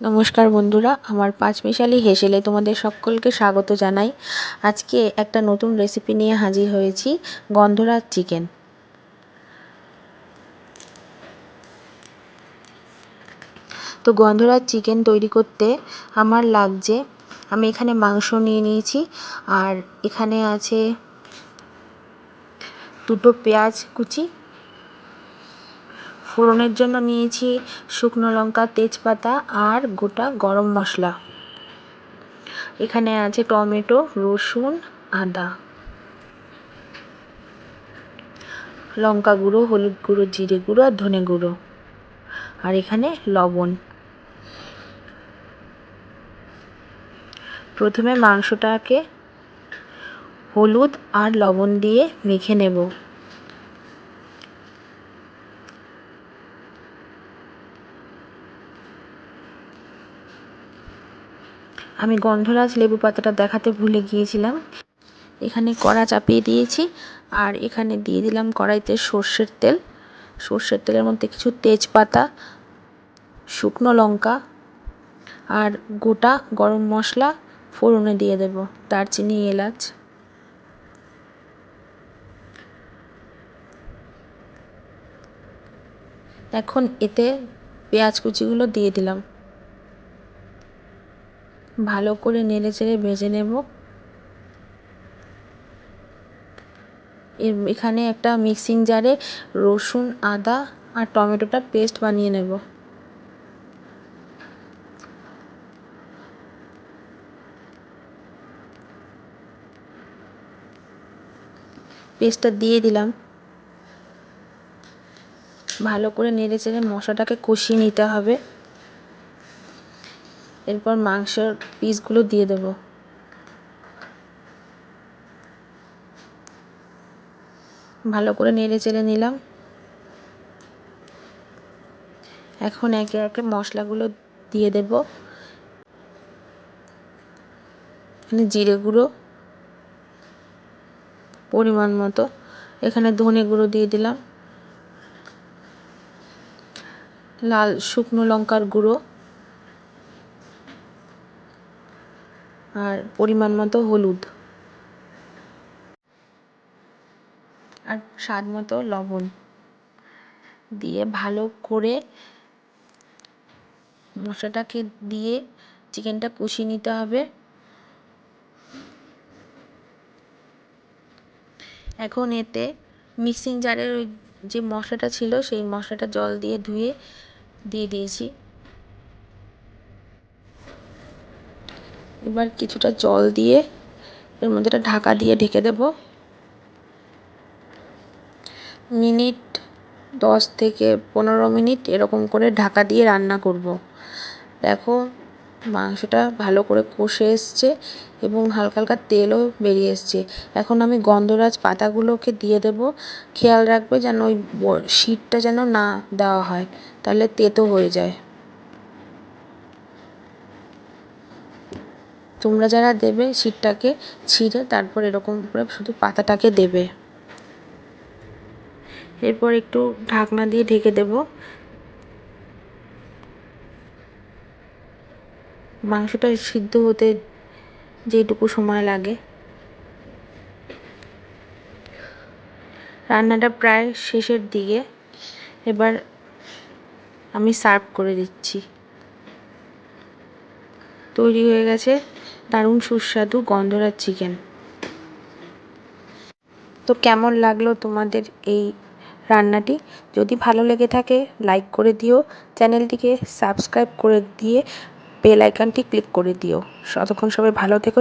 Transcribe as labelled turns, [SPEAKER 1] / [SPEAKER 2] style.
[SPEAKER 1] নমস্কার বন্ধুরা, আমার পাঁচ মিশালি হেসেলে তোমাদের সকলকে স্বাগত জানাই। আজকে একটা নতুন রেসিপি নিয়ে হাজির হয়েছি, গন্ধরাজ চিকেন তো গন্ধরাজ চিকেন তৈরি করতে আমার লাগছে, আমি এখানে মাংস নিয়ে নিয়েছি, আর এখানে আছে দুটো পেঁয়াজ কুচি ফোড়নের জন্য নিয়েছি শুকনো লঙ্কা, তেজপাতা আর গোটা গরম মশলা। এখানে আছে টমেটো, রসুন, আদা। লঙ্কা গুঁড়ো, হলুদ গুঁড়ো, জিরে গুঁড়ো আর ধনে গুঁড়ো। আর এখানে লবণ। প্রথমে মাংসটাকে হলুদ আর লবণ দিয়ে মেখে নেব। আমি গন্ধরাজ লেবু পাতাটা দেখাতে ভুলে গিয়েছিলাম। এখানে কড়া চাপিয়ে দিয়েছি আর এখানে দিয়ে দিলাম কড়াইতে সর্ষের তেল। সর্ষের তেলের মধ্যে কিছু তেজপাতা, শুকনো লঙ্কা আর গোটা গরম মশলা ফোড়নে দিয়ে দেব। দারচিনি, এলাচ। এখন এতে পেঁয়াজ কুচিগুলো দিয়ে দিলাম। ভালো করে নেড়ে চেড়ে ভেজে নেব। এখানে একটা মিক্সিং জারে রসুন, আদা আর টমেটোটা পেস্ট বানিয়ে নেব। পেস্টটা দিয়ে দিলাম। ভালো করে নেড়ে চেড়ে মশলাটাকে কষিয়ে নিতে হবে। এরপর মাংসের পিসগুলো দিয়ে দেবো। ভালো করে নেড়ে চেড়ে নিলাম। এখন একে একে মশলাগুলো দিয়ে দেব। এখানে জিরে গুঁড়ো পরিমাণ মতো। এখানে ধনে গুঁড়ো দিয়ে দিলাম। লাল শুকনো লঙ্কার গুঁড়ো। আর পরিমাণ মতো হলুদ। আর স্বাদ মতো লবণ। দিয়ে ভালো করে মশলাটাকে দিয়ে চিকেনটা কষিয়ে নিতে হবে। এখন এতে মিক্সিং জারের ওই যে মশলাটা ছিল, সেই মশলাটা জল দিয়ে ধুয়ে দিয়ে দিয়েছি। এবার কিছুটা জল দিয়ে এর মধ্যে একটা ঢাকা দিয়ে ঢেকে দেব। মিনিট দশ থেকে পনেরো মিনিট এরকম করে ঢাকা দিয়ে রান্না করব। দেখো মাংসটা ভালো করে কষে এসছে এবং হালকা হালকা তেলও বেরিয়ে এসছে। এখন আমি গন্ধরাজ পাতাগুলোকে দিয়ে দেব। খেয়াল রাখবে যেন ওই শিটটা যেন না দেওয়া হয়, তাহলে তেতো হয়ে যায়। তোমরা যারা দেবে শিটটাকে ছিঁড়ে তারপর এরকম করে শুধু পাতাটাকে দেবে। এরপর একটু ঢাকনা দিয়ে ঢেকে দেব। মাংসটা সিদ্ধ হতে যেটুকু সময় লাগে। রান্নাটা প্রায় শেষের দিকে। এবার আমি সার্ভ করে দিচ্ছি। তৈরি হয়ে গেছে দারুণ সুস্বাদু গন্ধরাজ চিকেন। তো কেমন লাগল তোমাদের এই রান্নাটি? যদি ভালো লেগে থাকে লাইক করে দিও। চ্যানেলটিকে সাবস্ক্রাইব করে দিয়ে বেল আইকনটি ক্লিক করে দিও। ততক্ষণ সবাই ভালো থেকো